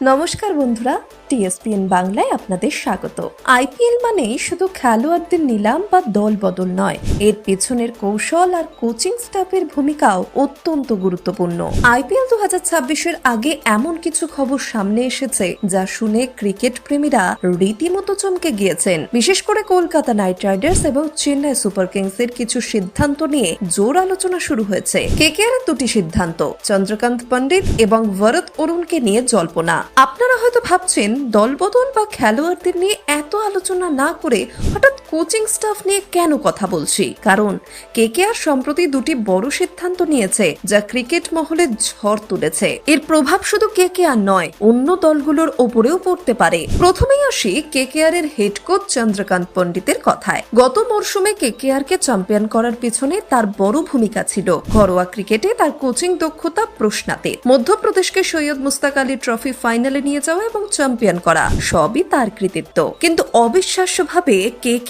নমস্কার বন্ধুরা, টিএসপিএন বাংলায় আপনাদের স্বাগত। আইপিএল মানে শুধু খেলোয়াড়দের নিলাম বা দল বদল নয়, এর পেছনের কৌশল আর কোচিং স্টাফের ভূমিকাও অত্যন্ত গুরুত্বপূর্ণ। আইপিএল দু হাজার ছাব্বিশের আগে এমন কিছু খবর সামনে এসেছে যা শুনে ক্রিকেট প্রেমীরা রীতিমতো চমকে গিয়েছেন। বিশেষ করে কলকাতা নাইট রাইডার্স এবং চেন্নাই সুপার কিংস এর কিছু সিদ্ধান্ত নিয়ে জোর আলোচনা শুরু হয়েছে। কেকেআর দুটি সিদ্ধান্ত, চন্দ্রকান্ত পণ্ডিত এবং ভরত অরুণকে নিয়ে জল্পনা। আপনারা হয়তো ভাবছেন দলবদল বা খেলোয়াড়দের নিয়ে এত আলোচনা না করে হঠাৎ কোচিং স্টাফ নিয়ে কেন কথা বলছি? কারণ কেকেআর সম্প্রতি দুটি বড় সিদ্ধান্ত নিয়েছে, যা ক্রিকেট মহলে ঝড় তুলেছে। এর প্রভাব শুধু কেকেআর নয়, অন্য দলগুলোর ওপরেও পড়তে পারে। প্রথমেই আসি কেকেআর এর হেড কোচ চন্দ্রকান্ত পণ্ডিতের কথায়। গত মরশুমে কেকেআর কে চ্যাম্পিয়ন করার পিছনে তার বড় ভূমিকা ছিল। ঘরোয়া ক্রিকেটে তার কোচিং দক্ষতা প্রশ্নাতে মধ্যপ্রদেশকে সৈয়দ মুস্তাক আলী ট্রফি ফাইনালে নিয়ে যাওয়া এবং চ্যাম্পিয়ন করা, সবই তার কৃতিত্ব। কিন্তু অবিশ্বাস্যভাবে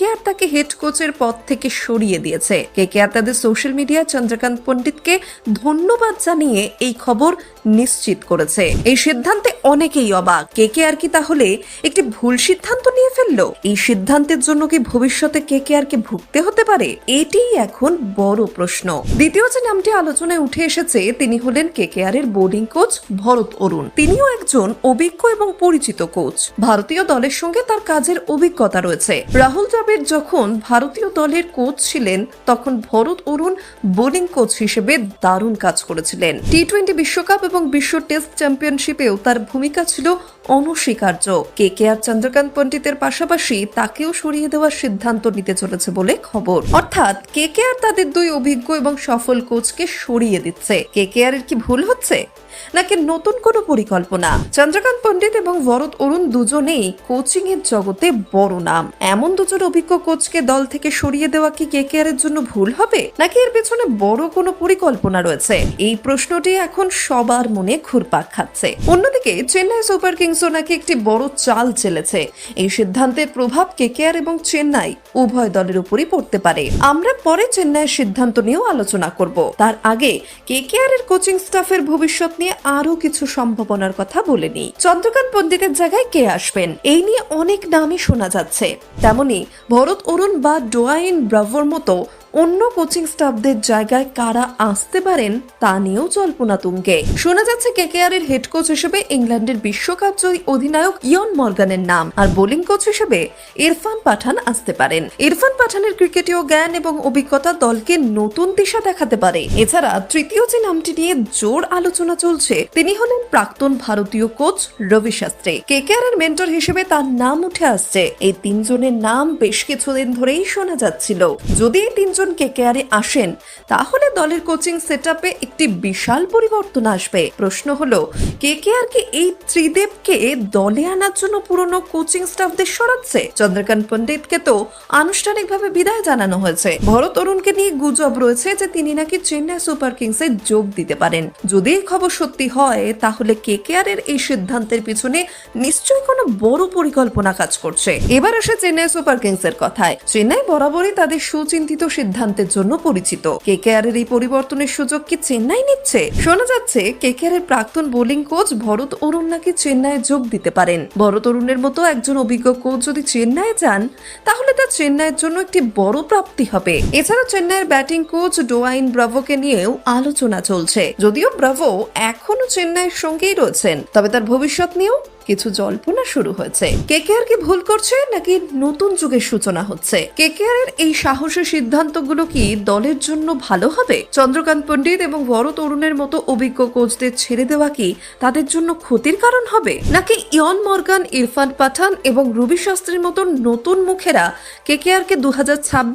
কেকেআর তাকে হেড কোচের পদ থেকে সরিয়ে দিয়েছে। কেকেআর তাদের সোশ্যাল মিডিয়া চন্দ্রকান্ত পণ্ডিতকে ধন্যবাদ জানিয়ে এই খবর নিশ্চিত করেছে। এই সিদ্ধান্তে অনেকেই অবাক। কেকেআর কি তাহলে একটি ভুল সিদ্ধান্ত নিয়ে ফেলল? এই সিদ্ধান্তের জন্য কি ভবিষ্যতে কেকেআর কে ভুগতে হতে পারে? এটিই এখন বড় প্রশ্ন। দ্বিতীয় যে নামটি আলোচনায় উঠে এসেছে, তিনি হলেন কেকেআর এর বোলিং কোচ ভরত অরুণ। তিনিও একজন অভিজ্ঞ এবং পরিচিত কোচ ভারতীয় দলের সঙ্গে তার কাজের অভিজ্ঞতা রয়েছে। রাহুল দ্রাবিড় যখন ভারতীয় দলের কোচ ছিলেন, তখন ভরত অরুণ বোলিং কোচ হিসেবে দারুণ কাজ করেছিলেন। টি টোয়েন্টি বিশ্বকাপ এবং বিশ্ব টেস্ট চ্যাম্পিয়নশিপেও তার ভূমিকা ছিল অনস্বীকার্য। কে কে আর চন্দ্রকান্ত পণ্ডিতের পাশাপাশি তাকেও সরিয়ে দেওয়ার সিদ্ধান্ত নিতে চলেছে বলে খবর। অর্থাৎ কে কে আর তাদের দুই অভিজ্ঞ এবং সফল কোচকে সরিয়ে দিচ্ছে। কে কে আর কি ভুল হচ্ছে? নাকি নতুন কোনো পরিকল্পনা? চন্দ্রকান্ত পণ্ডিত এবং ভরত অরুণ দুজনেই কোচিং এর জগতে বড় নাম। এমন দুজন অভিজ্ঞ কোচকে দল থেকে সরিয়ে দেওয়া কি কেকেআর এর জন্য ভুল হবে? নাকি এর পেছনে বড় কোনো পরিকল্পনা রয়েছে? এই প্রশ্নটি এখন সবার মনে ঘুরপাক খাচ্ছে। অন্যদিকে, চেন্নাই সুপার কিংসও নাকি একটি বড় চাল চেলেছে। এই সিদ্ধান্তের প্রভাব কেকেআর এবং চেন্নাই উভয় দলের উপরই পড়তে পারে। আমরা পরে চেন্নাইয়ের সিদ্ধান্ত নিয়েও আলোচনা করব। তার আগে কেকেআর এর কোচিং স্টাফের ভবিষ্যৎ নিয়ে আরও কিছু সম্ভাবনার কথা বলে নিই। চন্দ্রকান্ত পণ্ডিতের জায়গায় কে আসবেন? এই নিয়ে অনেক নামই শোনা যাচ্ছে। তেমনি ভরত অরুণ বা ডোয়াইন ব্রাভোর মতো অন্য কোচিং স্টাফদের জায়গায় কারা আসতে পারেন, তা নিয়েও জল্পনা তুঙ্গে। শোনা যাচ্ছে কেকেআর এর হেড কোচ হিসেবে ইংল্যান্ডের বিশ্বকাপ জয়ী অধিনায়ক ইয়ন মর্গানের নাম, আর বোলিং কোচ হিসেবে ইরফান পাঠান আসতে পারেন। ইরফান পাঠানের ক্রিকেটীয় জ্ঞান এবং অভিজ্ঞতা দলকে নতুন দিশা দেখাতে পারে। এছাড়া তৃতীয় যে নামটি নিয়ে জোর আলোচনা চলছে, তিনি হলেন প্রাক্তন ভারতীয় কোচ রবি শাস্ত্রী। কেকেআর এর মেন্টর হিসেবে তার নাম উঠে আসছে। এই তিনজনের নাম বেশ কিছুদিন ধরেই শোনা যাচ্ছিল। যদি এই তিনজন কেকেআরে আসেন, তাহলে দলের কোচিং সেটআপে একটি বিশাল পরিবর্তন আসবে। প্রশ্ন হলো কেকেআর কি এই ত্রিদেবকে দলে আনার জন্য পুরনো কোচিং স্টাফদের সরাচ্ছে? চন্দ্রকান্ত পণ্ডিতকে তো আনুষ্ঠানিকভাবে বিদায় জানানো হয়েছে। ভরত অরুণকে নিয়ে গুজব রয়েছে যে তিনি নাকি চেন্নাই সুপার কিংসে যোগ দিতে পারেন। যদি এই খবর সত্যি হয়, তাহলে কেকেআর এর এই সিদ্ধান্তের পিছনে নিশ্চয়ই কোনো বড় পরিকল্পনা কাজ করছে? এবার আসে চেন্নাই সুপার কিংস এর কথায়। চেন্নাই বরাবরই তাদের সুচিন্তিত সিদ্ধান্তের জন্য পরিচিত। কেকেআর এর এই পরিবর্তনের সুযোগ কি চেন্নাই নিচ্ছে? শোনা যাচ্ছে কেকেআর এর প্রাক্তন বোলিং কোচ ভরত অরুণ নাকি চেন্নাইয়ে যোগ দিতে পারেন। ভরত অরুণের মতো একজন অভিজ্ঞ কোচ যদি চেন্নাইয়ে যান, তাহলে তা চেন্নাইয়ের জন্য একটি বড় প্রাপ্তি হবে। এছাড়া চেন্নাইয়ের ব্যাটিং কোচ ডোয়াইন ব্রাভোকে নিয়েও আলোচনা চলছে। যদিও ব্রাভো এখনও চেন্নাইয়ের সঙ্গেই রয়েছেন, তবে তার ভবিষ্যৎ নিয়েও কিছু জল্পনা শুরু হয়েছে। কেকেআর কি ভুল করছে নাকি নতুন যুগের সূচনা হচ্ছে? কেকেআর এর এই সাহসী সিদ্ধান্তগুলো কি দলের জন্য ভালো হবে? চন্দ্রকান্ত পণ্ডিত এবং ভরত অরুণের মতো অভিজ্ঞ কোচদের ছেড়ে দেওয়া কি তাদের জন্য ক্ষতির কারণ হবে? নাকি ইয়ন মর্গান, ইরফান পাঠান এবং রবি শাস্ত্রীর মতো নতুন মুখেরা কেকেআর কে দু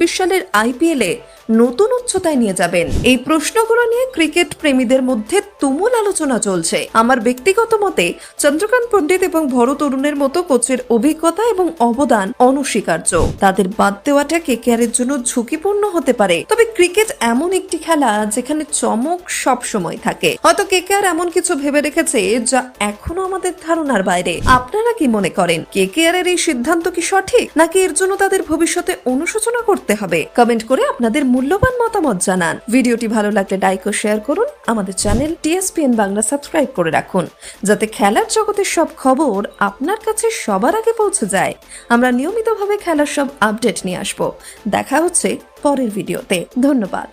সালের আইপিএল এ নতুন উচ্চতায় নিয়ে যাবেন? এই প্রশ্নগুলো নিয়ে ক্রিকেট প্রেমীদের মধ্যে তুমুল আলোচনা চলছে। আমার ব্যক্তিগত মতে চন্দ্রকান্ত পণ্ডিত এবং ভরত অরুণের মতো কোচের অভিজ্ঞতা এবং অবদান অনস্বীকার্য। তাদের বাদ দেওয়াটা কেকেআর এর জন্য ঝুঁকিপূর্ণ হতে পারে। তবে ক্রিকেট এমন একটি খেলা যেখানে চমক সব সময় থাকে। হয়তো কেকেআর এমন কিছু ভেবে রেখেছে যা এখনও আমাদের ধারণার বাইরে। আপনারা কি মনে করেন কেকেআর এর এই সিদ্ধান্ত কি সঠিক, নাকি এর জন্য তাদের ভবিষ্যতে অনুশোচনা করতে হবে? কমেন্ট করে আপনাদের মূল্যবান মতামত জানান। ভিডিওটি ভালো লাগলে লাইক ও শেয়ার করুন। আমাদের চ্যানেল টিএসপিএন বাংলা সাবস্ক্রাইব করে রাখুন। যাতে খেলার জগতের সব খবর আপনার কাছে সবার আগে পৌঁছে যায়। আমরা নিয়মিতভাবে খেলার সব আপডেট নিয়ে আসব। দেখা হচ্ছে পরের ভিডিওতে ধন্যবাদ।